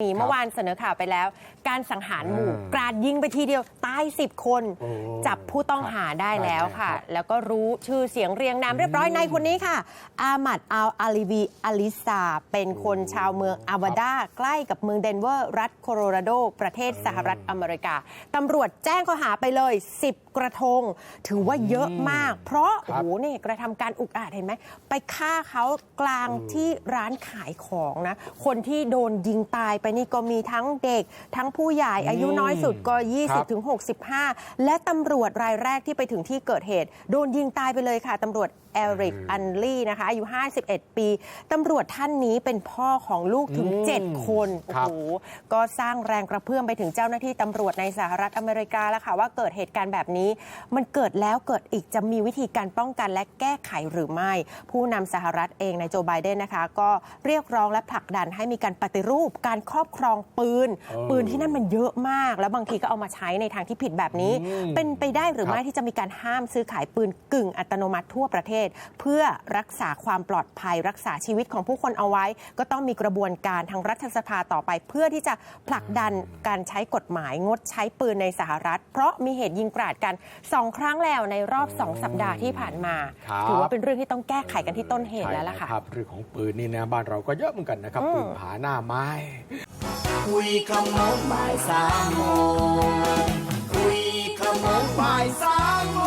มีเมื่อวานเสนอข่าวไปแล้ว การสังหารหมู่อ่ากราดยิงไปทีเดียวตาย10คนโอ้จับผู้ต้องหาได้แล้วค่ะครับแล้วก็รู้ชื่อเสียงเรียงนามเรียบร้อยในคนนี้ค่ะ อามัดอัลอาลีวีอลิซา เป็นคนชาวเมืองอาวาดา ใกล้กับเมืองเดนเวอร์ รัฐโคโลราโด ประเทศสหรัฐอเมริกา ตำรวจแจ้งข้อหาไปเลย 10 กระทง ถือว่าเยอะมาก เพราะคโอ้รับโหนี่กระทำการอุกอาจเห็นไหมไปฆ่าเขากลางที่ร้านขายของนะคนที่โดนยิงตายไปนี่ก็มีทั้งเด็ก ทั้งผู้ใหญ่อายุน้อยสุดก็ครับ20ถึง65 และตำรวจรายแรกที่ไปถึงที่เกิดเหตุ โดนยิงตายไปเลยค่ะตำรวจเอริกอันลี่นะคะอายุ 51 ปี ตำรวจท่านนี้เป็นพ่อของลูกถึงอืม7คนโอ้ครับโหก็สร้างแรงกระเพื่อมไปถึงเจ้าหน้าที่ตำรวจในสหรัฐอเมริกาแล้วค่ะ ว่าเกิดเหตุการณ์แบบนี้ มันเกิดแล้วเกิดอีกจะมีวิธีการป้องกันและแก้ไขหรือไม่ ผู้นำสหรัฐเองในายโจไบเดนนะคะ ก็เรียกร้องและผลักดันให้มีการปฏิรูปการครอบครองปืนเออปืนที่นั่นมันเยอะมาก แล้วบางทีก็เอามาใช้ในทางที่ผิดแบบนี้อืมเป็นไปได้หรือไม่ครับที่จะมีการห้ามซื้อขายปืนกึ่งอัตโนมัติทั่วประเทศเพื่อรักษาความปลอดภัย รักษาชีวิตของผู้คนเอาไว้ ก็ต้องมีกระบวนการทางรัฐสภาต่อไป เพื่อที่จะผลักดันการใช้กฎหมายงดใช้ปืนในสหรัฐ เพราะมีเหตุยิงกราดกันสองครั้งแล้วในรอบ 2 สัปดาห์ที่ผ่านมาครับถือว่าเป็นเรื่องที่ต้องแก้ไขกันที่ต้นเหตุแล้วล่ะค่ะใช่รับเรื่องของปืนนี่นะบ้านเราก็เยอะเหมือนกันนะครับอืมปืนผาหน้าไม้คุยขโมงบ่ายสามโมงคุยขโมงบ่ายสาม